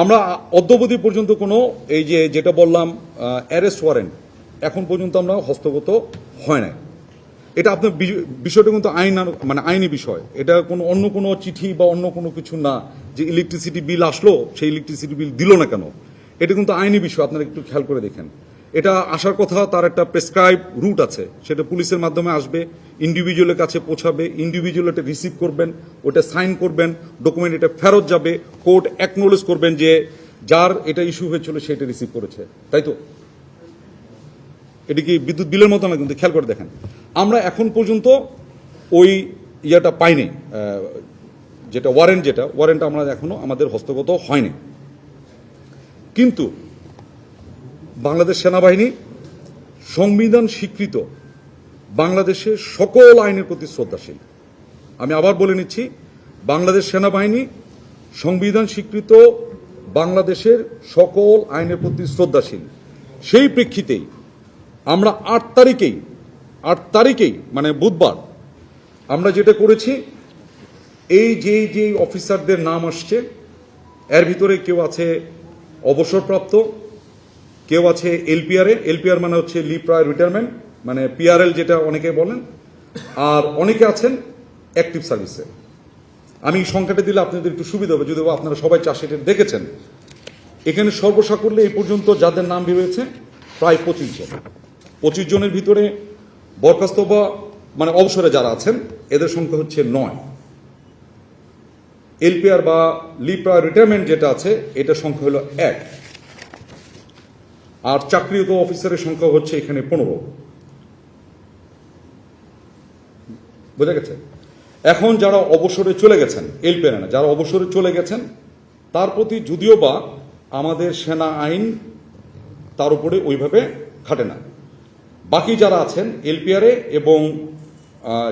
আমরা অদ্যবধি পর্যন্ত কোনো, এই যে যেটা বললাম অ্যারেস্ট ওয়ারেন্ট এখন পর্যন্ত আমরা হস্তগত হয় নাই। এটা আপনার বিষয়টা কিন্তু আইন মানে আইনি বিষয়। এটা কোনো, অন্য কোনো চিঠি বা অন্য কোনো কিছু না, যে ইলেকট্রিসিটি বিল আসলো, সেই ইলেকট্রিসিটি বিল দিল না কেন? এটা কিন্তু আইনি বিষয়, আপনারা একটু খেয়াল করে দেখেন। এটা আসার কথা, তার একটা প্রেসক্রাইব রুট আছে। সেটা পুলিশের মাধ্যমে আসবে ইন্ডিভিজুয়ালের কাছে পৌঁছাবে ইন্ডিভিজুয়াল এটা রিসিভ করবেন, ওটা সাইন করবেন ডকুমেন্ট এটা ফেরত যাবে কোর্ট অ্যাকনোলেজ করবেন যে যার এটা ইস্যু হয়েছিল সেটা রিসিভ করেছে। তাই তো? এটি কি বিদ্যুৎ বিলের মতো না কিন্তু খেয়াল করে দেখেন। আমরা এখন পর্যন্ত ওই ইয়েটা পাইনি যেটা ওয়ারেন্ট যেটা ওয়ারেন্ট আমরা এখনও আমাদের হস্তগত হয়নি। কিন্তু বাংলাদেশ সেনাবাহিনী সংবিধান স্বীকৃত বাংলাদেশের সকল আইনের প্রতি শ্রদ্ধাশীল। আমি আবার বলে নিচ্ছি, বাংলাদেশ সেনাবাহিনী সংবিধান স্বীকৃত বাংলাদেশের সকল আইনের প্রতি শ্রদ্ধাশীল। সেই প্রেক্ষিতেই আমরা আট তারিখেই আট তারিখেই মানে বুধবার, আমরা যেটা করেছি, এই যে যে অফিসারদের নাম আসছে, এর ভিতরে কেউ আছে অবসরপ্রাপ্ত কেউ আছে এলপিআরে এলপিআর মানে হচ্ছে লি প্রায় রিটায়ারমেন্ট মানে পিআরএল যেটা অনেকে বলেন, আর অনেকে আছেন অ্যাক্টিভ সার্ভিসে আমি সংখ্যাটা দিলে আপনাদের একটু সুবিধা হবে, যদিও আপনারা সবাই চাষিটা দেখেছেন। এখানে সর্বসা করলে এই পর্যন্ত যাদের নাম বেরোয়েছে, প্রায় পঁচিশ জন। পঁচিশ জনের ভিতরে বরখাস্ত বা মানে অবসরে যারা আছেন, এদের সংখ্যা হচ্ছে নয়। এলপিআর বা লিপ্রা রিটায়ারমেন্ট যেটা আছে এটার সংখ্যা হলো এক। আর চাকরিরত অফিসারের সংখ্যা হচ্ছে এখানে পনেরো। বোঝা গেছে? এখন যারা অবসরে চলে গেছেন এলপিআর না যারা অবসরে চলে গেছেন, তার প্রতি যদিও বা আমাদের সেনা আইন তার উপরে ওইভাবে খাটে না। বাকি যারা আছেন এলপিআরে এবং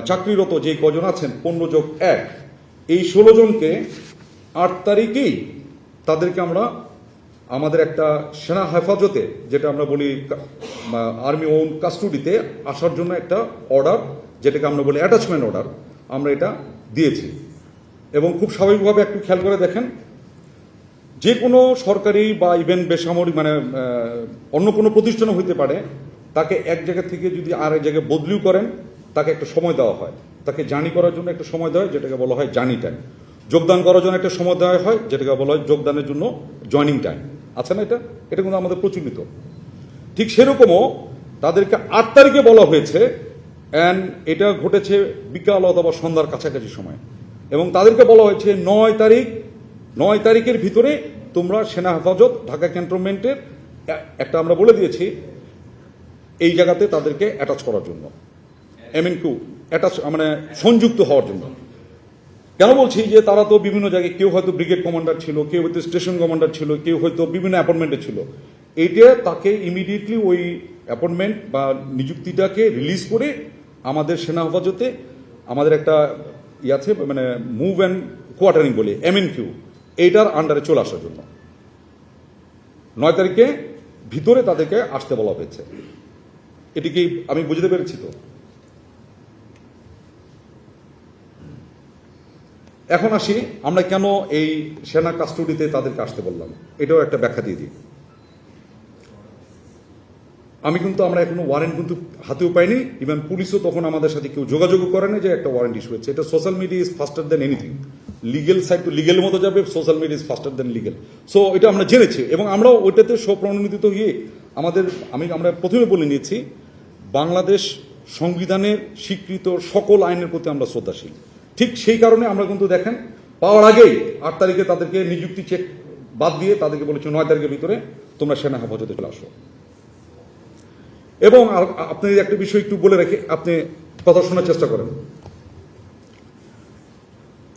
চাকরিরত যে কজন আছেন, পনেরো যোগ এক, এই ষোলো জনকে আট তারিখেই তাদেরকে আমরা আমাদের একটা সেনা হেফাজতে, যেটা আমরা বলি আর্মি ওন কাস্টডিতে আসার জন্য একটা অর্ডার যেটাকে আমরা বলি অ্যাটাচমেন্ট অর্ডার আমরা এটা দিয়েছি। এবং খুব স্বাভাবিকভাবে একটু খেয়াল করে দেখেন, যে কোনো সরকারি বা ইভেন বেসামরিক মানে অন্য কোনো প্রতিষ্ঠানও হইতে পারে, তাকে এক জায়গা থেকে যদি আর এক জায়গায় বদলিও করেন, তাকে একটা সময় দেওয়া হয়। তাকে জার্নি করার জন্য একটা সময় দেওয়া হয়, যেটাকে বলা হয় জার্নি টাইম যোগদান করার জন্য একটা সময় দেওয়া হয়, যেটাকে বলা হয় যোগদানের জন্য জয়নিং টাইম আছে না এটা? এটা কিন্তু আমাদের প্রচলিত। ঠিক সেরকমও তাদেরকে আট তারিখে বলা হয়েছে অ্যান্ড এটা ঘটেছে বিকাল অথবা সন্ধ্যার কাছাকাছি সময়। এবং তাদেরকে বলা হয়েছে নয় তারিখ, নয় তারিখের ভিতরে তোমরা সেনা হেফাজত, ঢাকা ক্যান্টনমেন্টের একটা আমরা বলে দিয়েছি, এই জায়গাতে তাদেরকে অ্যাটাচ করার জন্য। এমএন কিউ অ্যাটাচ মানে সংযুক্ত হওয়ার জন্য। কেন বলছি যে তারা তো বিভিন্ন জায়গায় কেউ হয়তো ব্রিগেড কমান্ডার ছিল, কেউ হয়তো স্টেশন কমান্ডার ছিল, কেউ হয়তো বিভিন্ন অ্যাপয়েন্টমেন্টে ছিল। এইটা তাকে ইমিডিয়েটলি ওই অ্যাপয়েন্টমেন্ট বা নিযুক্তিটাকে রিলিজ করে আমাদের সেনা হেফাজতে আমাদের একটা ইয়ে আছে মানে মুভ অ্যান্ড কোয়ার্টারিং বলে এমএন কিউ এইটার আন্ডারে চলে আসার জন্য। নয় তারিখে ভিতরে তাদেরকে আসতে বলা হয়েছে। এটি কি আমি বুঝতে পেরেছি তো? এখন আসি, আমরা কেন এই সেনা কাস্টডিতে তাদেরকে আসতে বললাম? এটাও একটা ব্যাখ্যা দিয়ে দিই। আমি কিন্তু, আমরা এখনও ওয়ারেন্ট কিন্তু হাতেও পাইনি। ইভেন পুলিশও তখন আমাদের সাথে কেউ যোগাযোগও করে না যে একটা ওয়ারেন্ট ইস্যু হয়েছে এটা social media is faster than anything legal side to legal মতো যাবে social media is faster than legal so এটা আমরা জেনেছি এবং আমরাও ওইটাতে স্বপ্রণোদিত হয়ে আমাদের, আমি, আমরা প্রথমে বলে নিয়েছি, বাংলাদেশ সংবিধানের স্বীকৃত সকল আইনের প্রতি আমরা শ্রদ্ধাশীল। ঠিক সেই কারণে আমরা কিন্তু দেখেন, পাওয়ার আগেই আট তারিখে তাদেরকে নিযুক্তি চেক বাদ দিয়ে তাদেরকে বলেছি নয় তারিখের ভিতরে তোমরা সেনা হেফাজতে চলে আসো। এবং আপনি একটা বিষয় একটু বলে রেখে, আপনি কথা শোনার চেষ্টা করেন।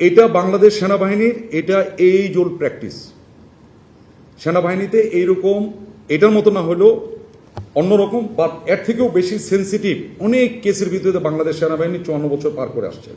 এটা বাংলাদেশ সেনাবাহিনীর, এটা এই জোল প্র্যাকটিস। সেনাবাহিনীতে এইরকম, এটার মতো না হলেও অন্যরকম বা এর থেকেও বেশি সেন্সিটিভ অনেক কেসের ভিতরে বাংলাদেশ সেনাবাহিনী চুয়ান্ন বছর পার করে আসছে।